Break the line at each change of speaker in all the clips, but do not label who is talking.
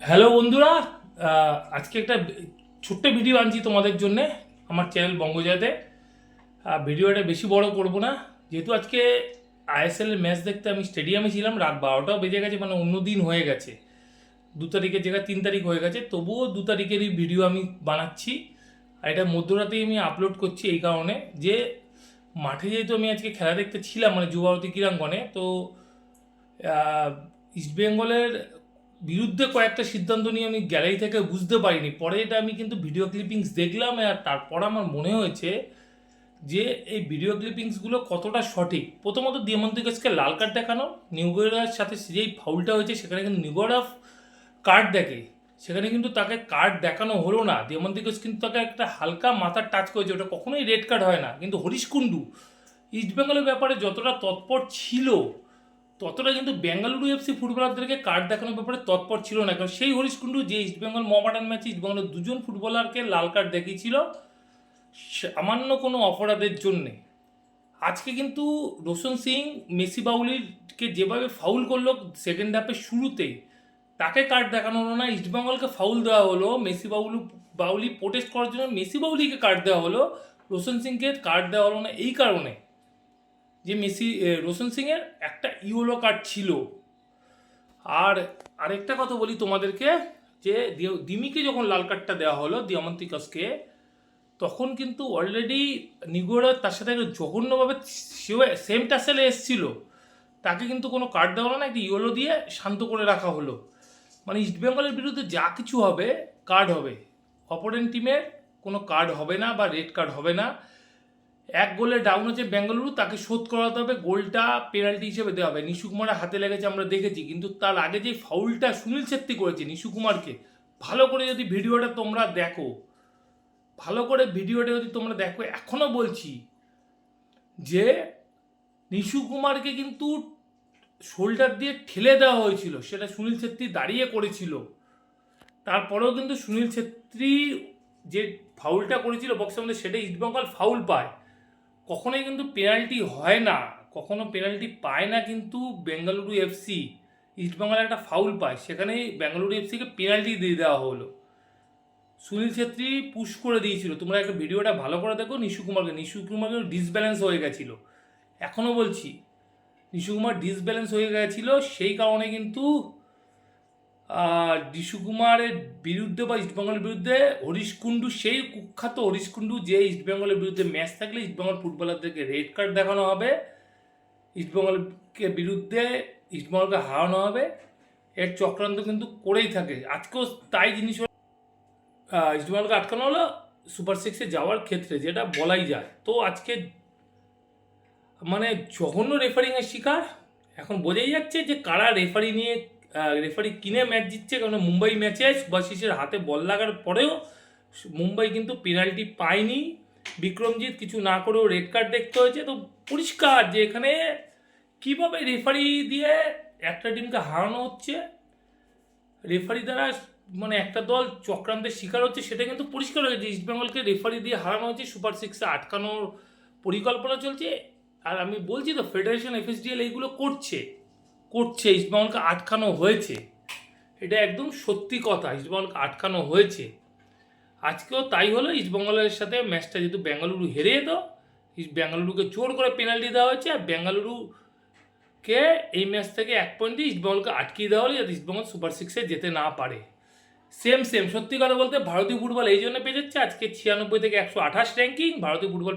Hello বন্ধুরা। আজকে একটা ছোট্ট ভিডিও আনছি তোমাদের জন্য আমার চ্যানেল বঙ্গজয়তে আহ, ভিডিওটা বেশি বড় করব না। যেহেতু আজকে আইএসএল ম্যাচ দেখতে আমি স্টেডিয়ামে ছিলাম রাত বারোটাও বেজে গেছে মানে অন্য দিন হয়ে গেছে। দু তারিখের জায়গায় তিন তারিখ হয়ে গেছে তবুও দু তারিখেরই ভিডিও আমি বানাচ্ছি। আর এটা মধ্যরাতেই আমি আপলোড করছি এই কারণে যে মাঠে যেহেতু আমি আজকে খেলা দেখতে ছিলাম মানে যুবভারতী ক্রীড়াঙ্গনে তো ইস্টবেঙ্গলের বিরুদ্ধে কয়েকটা সিদ্ধান্ত নিয়ে আমি গ্যালারি থেকে বুঝতে পারিনি। পরে এটা আমি কিন্তু ভিডিও ক্লিপিংস দেখলাম আর তারপর আমার মনে হয়েছে যে এই ভিডিও ক্লিপিংসগুলো কতটা সঠিক। প্রথমত দিয়মন্তিকাসকে লাল কার্ড দেখানো নিউগোরার সাথে যেই ফাউলটা হয়েছে সেখানে কিন্তু নিউগোরাফ কার্ড দেখে। সেখানে কিন্তু তাকে কার্ড দেখানো হলো না। দিয়মন্তিকাস কিন্তু তাকে একটা হালকা মাথার টাচ করেছে, ওটা কখনোই রেড কার্ড হয় না। কিন্তু হরিশ কুন্ডু ইস্টবেঙ্গলের ব্যাপারে যতটা তৎপর ছিল ততটা কিন্তু বেঙ্গালুরু এফসি ফুটবলারদেরকে কার্ড দেখানোর ব্যাপারে তৎপর ছিল না। কারণ সেই হরিশ কুন্ডু যে ইস্টবেঙ্গল মহামাডান ম্যাচে ইস্টবেঙ্গলের দুজন ফুটবলারকে লাল কার্ড দেখিয়েছিল সামান্য কোনো অপরাধের জন্যে। আজকে কিন্তু রোশন সিং, মেসি বাউলিকে যেভাবে ফাউল করল সেকেন্ড হাফের শুরুতেই তাকে কার্ড দেখানো হলো না। ইস্টবেঙ্গলকে ফাউল দেওয়া হলো, মেসি বাউলু বাউলি প্রোটেস্ট করার জন্য মেসি বাউলিকে কার্ড দেওয়া হলো। রোশন সিংকে কার্ড দেওয়া হলো না এই কারণে। যে মেসি রোশন সিংয়ের একটা ইউলো কার্ড ছিল। আর আরেকটা কথা বলি তোমাদেরকে, যে দিমিকে যখন লাল কার্ডটা দেওয়া হলো, দিয়ামন্তিকাসকে, তখন কিন্তু অলরেডি নিগোরা তার সাথে একটা জঘন্যভাবে সেও সেম টাসেলে এসছিল। তাকে কিন্তু কোনো কার্ড দেওয়া হলো না, একটা ইয়েলো দিয়ে শান্ত করে রাখা হলো। মানে ইস্টবেঙ্গলের বিরুদ্ধে যা কিছু হবে, কার্ড হবে। অপোনেন্ট টিমের কোনো কার্ড হবে না বা রেড কার্ড হবে না। এক গোলে ডাউন হচ্ছে বেঙ্গালুরু, তাকে শোধ করাতে হবে, গোলটা পেনাল্টি হিসেবে দেওয়া হবে। নিশু কুমারের হাতে লেগেছে, আমরা দেখেছি, কিন্তু তার আগে যে ফাউলটা সুনীল ছেত্রী করেছে নিশু কুমারকে, ভালো করে যদি ভিডিওটা তোমরা দেখো, ভালো করে ভিডিওটা যদি তোমরা দেখো এখনও বলছি যে নিশু কুমারকে কিন্তু শোল্ডার দিয়ে ঠেলে দেওয়া হয়েছিল, সেটা সুনীল ছেত্রী দাঁড়িয়ে করেছিল। তারপরেও কিন্তু সুনীল ছেত্রী যে ফাউলটা করেছিল বক্সের মধ্যে, সেটা ইস্টবেঙ্গল ফাউল পায়। কখনোই কিন্তু পেনাল্টি হয় না, কখনো পেনাল্টি পায় না কিন্তু বেঙ্গালুরু এফসি ইস্টবেঙ্গল একটা ফাউল পায়, সেখানেই বেঙ্গালুরু এফসিকে পেনাল্টি দিয়ে দেওয়া হলো। সুনীল ছেত্রী পুশ করে দিয়েছিল। তোমরা একটা ভিডিওটা ভালো করে দেখো, নিশু কুমারকে। নিশু কুমারকে ডিসব্যালেন্স হয়ে গেছিল। এখনও বলছি, নিশু কুমার ডিসব্যালেন্স হয়ে গেছিল, সেই কারণে কিন্তু নিশু কুমারের বিরুদ্ধে বা ইস্টবেঙ্গলের বিরুদ্ধে হরিশ কুন্ডু সেই কুখ্যাত হরিশ কুন্ডু যে ইস্টবেঙ্গলের বিরুদ্ধে ম্যাচ থাকলে ইস্টবেঙ্গল ফুটবলারদেরকে রেড কার্ড দেখানো হবে। ইস্টবেঙ্গলকে বিরুদ্ধে ইস্টবেঙ্গলকে হারানো হবে। এর চক্রান্ত কিন্তু করেই থাকে। আজকেও তাই জিনিস ইস্টবেঙ্গলকে আটকানো হলো সুপার সিক্সে যাওয়ার ক্ষেত্রে, যেটা বলাই যায়। তো আজকে মানে জঘন্য রেফারিংয়ের শিকার। এখন বোঝাই যাচ্ছে যে কারা রেফারি নিয়ে রেফারি কিনে ম্যাচ জিতছে কারণ মুম্বাই ম্যাচে সুভাশিসের হাতে বল লাগার পরেও মুম্বাই কিন্তু পেনাল্টি পায়নি। বিক্রমজিৎ কিছু না করেও রেড কার্ড দেখতে হয়েছে। তো পরিষ্কার যে এখানে কীভাবে রেফারি দিয়ে একটা টিমকে হারানো হচ্ছে রেফারি দ্বারা মানে একটা দল চক্রান্তের শিকার হচ্ছে, সেটা কিন্তু পরিষ্কার হয়ে গেছে। ইস্টবেঙ্গলকে রেফারি দিয়ে হারানো হচ্ছে, সুপার সিক্সে আটকানোর পরিকল্পনা চলছে। আর আমি বলছি তো ফেডারেশন এফএসডিএল এইগুলো করছে। করছে ইস্টবেঙ্গলকে আটকানো হয়েছে। এটা একদম সত্যি কথা ইস্টবেঙ্গলকে আটকানো হয়েছে। আজকেও তাই হলো ইস্টবেঙ্গলের সাথে ম্যাচটা যেহেতু বেঙ্গালুরু হেরে ইস্ট বেঙ্গালুরুকে জোর করে পেনাল্টি দেওয়া হয়েছে, আর বেঙ্গালুরুকে এই ম্যাচ থেকে এক পয়েন্ট দিয়ে ইস্টবেঙ্গলকে আটকিয়ে দেওয়া হলো, যাতে ইস্টবেঙ্গল সুপার সিক্সে যেতে না পারে। সেম সেম, সত্যি কথা বলতে ভারতীয় ফুটবল এই জন্য পেয়ে যাচ্ছে আজকে ছিয়ানব্বই থেকে একশো আঠাশ র্যাঙ্কিং ভারতীয় ফুটবল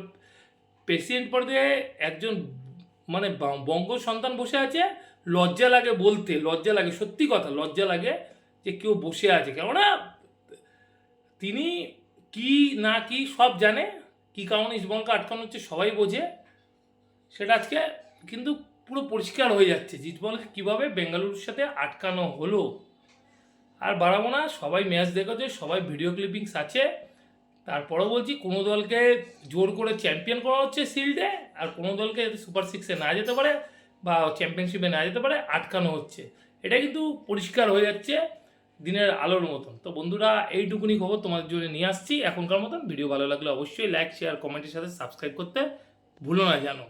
প্রেসিডেন্ট পদে একজন মানে বঙ্গ সন্তান বসে আছে, লজ্জা লাগে বলতে, লজ্জা লাগে, সত্যি কথা, লজ্জা লাগে যে কেউ বসে আছে। কেননা তিনি কি না কি সব জানে, কি কারণে ইসবঙ্গকে আটকানো হচ্ছে সবাই বোঝে। সেটা আজকে কিন্তু পুরো পরিষ্কার হয়ে যাচ্ছে ইসবঙ্গকে কীভাবে বেঙ্গালুরুর সাথে আটকানো হলো। আর বাড়াবো না, সবাই ম্যাচ দেখেছে সবাই ভিডিও ক্লিপিংস আছে। তারপরেও বলছি কোনো দলকে জোর করে চ্যাম্পিয়ন করা হচ্ছে শিল্ডে আর কোনো দলকে সুপার সিক্সে না যেতে পারে বা চ্যাম্পিয়নশিপে না যেতে পারে, আটকানো হচ্ছে। এটা কিন্তু পরিষ্কার হয়ে যাচ্ছে দিনের আলোর মতন। তো বন্ধুরা, এইটুকুনি খবর তোমাদের জন্য নিয়ে আসছি। এখনকার মতন ভিডিও ভালো লাগলে অবশ্যই লাইক শেয়ার কমেন্টের সাথে সাবস্ক্রাইব করতে ভুলো না জানো।